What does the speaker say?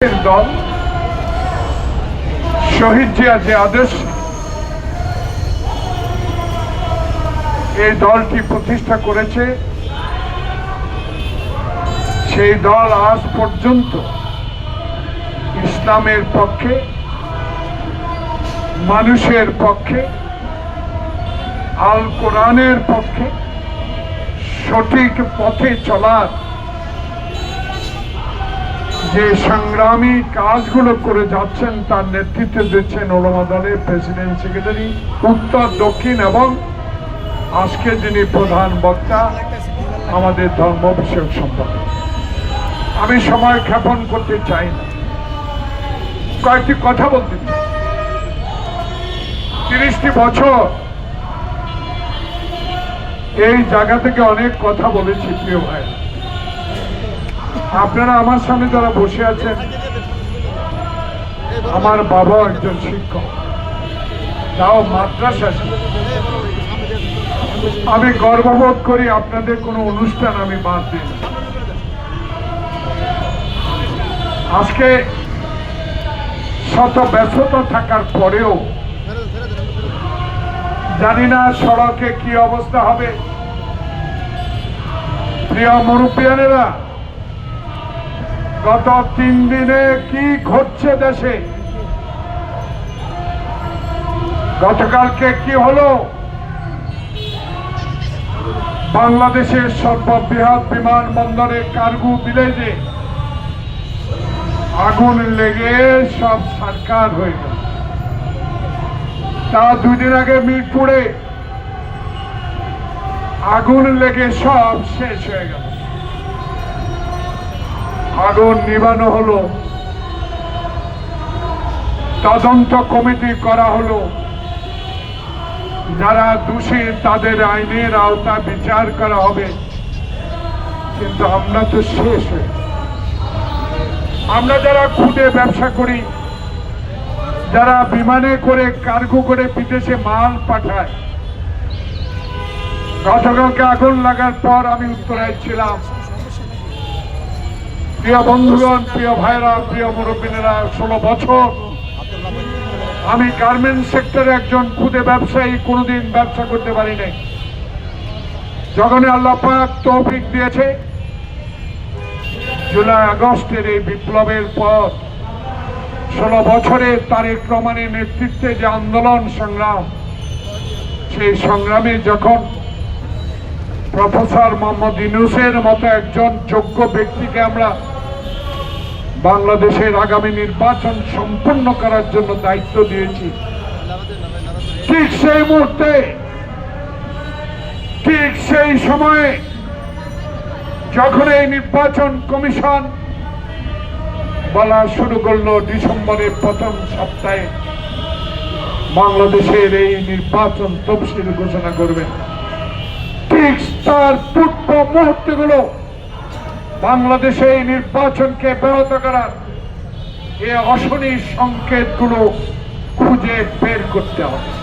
দল শহীদ জিয়া যে আদর্শ এই দলটি প্রতিষ্ঠা করেছে। সেই দল আজ পর্যন্ত ইসলামের পক্ষে, মানুষের পক্ষে, আল কোরআনের পক্ষে সঠিক পথে চলার যে সংগ্রামী কাজগুলো করে যাচ্ছেন, তার নেতৃত্ব দিচ্ছেন ওলামা দলের প্রেসিডেন্ট সেক্রেটারি, উত্তর, দক্ষিণ এবং আজকে যিনি প্রধান বক্তা, আমাদের ধর্ম বিষয়ক সম্পর্কে আমি সময় ক্ষেপণ করতে চাই না। কয়েকটি কথা বলতে তিরিশটি বছর এই জায়গা থেকে অনেক কথা বলেছি, প্রিয় ভাই আপনারা আমার সামনে যারা বসে আছেন, আমার বাবা একজন শিক্ষক। তাও মাদ্রাসা। আমি গর্ববোধ করি আপনাদের কোনো অনুষ্ঠান আমি বাদ দিই আজকে শত ব্যস্ততা থাকার পরেও জানি না সড়কে কি অবস্থা হবে। প্রিয় মুরব্বিয়ানেরা গত তিন দিনে কি ঘটছে দেশে? গতকালকে কি হলো? বাংলাদেশের সর্ববৃহৎ বিমানবন্দরে কার্গো ভিলেজে আগুন লেগে সব সরকার হয়ে গেল। তা দুদিন আগে মিরপুরে আগুন লেগে সব শেষ হয়ে গেল। আগুন নিবানো হলো। তদন্ত কমিটি করা হলো। যারা দোষী, তাদের আইনের আওতা বিচার করা হবে। কিন্তু আমরা তো শেষ আমরা যারা খুদে ব্যবসা করি, যারা বিমানে করে, কার্গো করে বিদেশে মাল পাঠায়, গতকালকে আগুন লাগার পর আমি উত্তরায় ছিলাম। প্রিয় বন্ধুগণ, প্রিয় ভাইরা, প্রিয় মুরব্বিনেরা, ষোলো বছর আমি গার্মেন্ট সেক্টরে একজন খুদে ব্যবসায়ী কোনোদিন ব্যবসা করতে পারি নাই যখন আল্লাহ পাক তৌফিক দিয়েছে। জুলাই আগস্টের এই বিপ্লবের পর ষোলো বছরের তারেক রহমানের নেতৃত্বে যে আন্দোলন সংগ্রাম, সেই সংগ্রামে যখন প্রফেসর মোহাম্মদ ইনুসের মতো একজন যোগ্য ব্যক্তিকে আমরা বাংলাদেশের আগামী নির্বাচন সম্পন্ন করার জন্য দায়িত্ব দিয়েছি। ঠিক সেই মুহূর্তে, ঠিক সেই সময়ে যখন এই নির্বাচন কমিশন বলা শুরু করল ডিসেম্বরের প্রথম সপ্তাহে, বাংলাদেশের এই নির্বাচন তফসিল ঘোষণা করবেন। ঠিক তার পূর্ব মুহূর্তগুলো বাংলাদেশে এই নির্বাচনকে ব্যাহত করার এ অশনি সংকেতগুলো খুঁজে বের করতে হবে।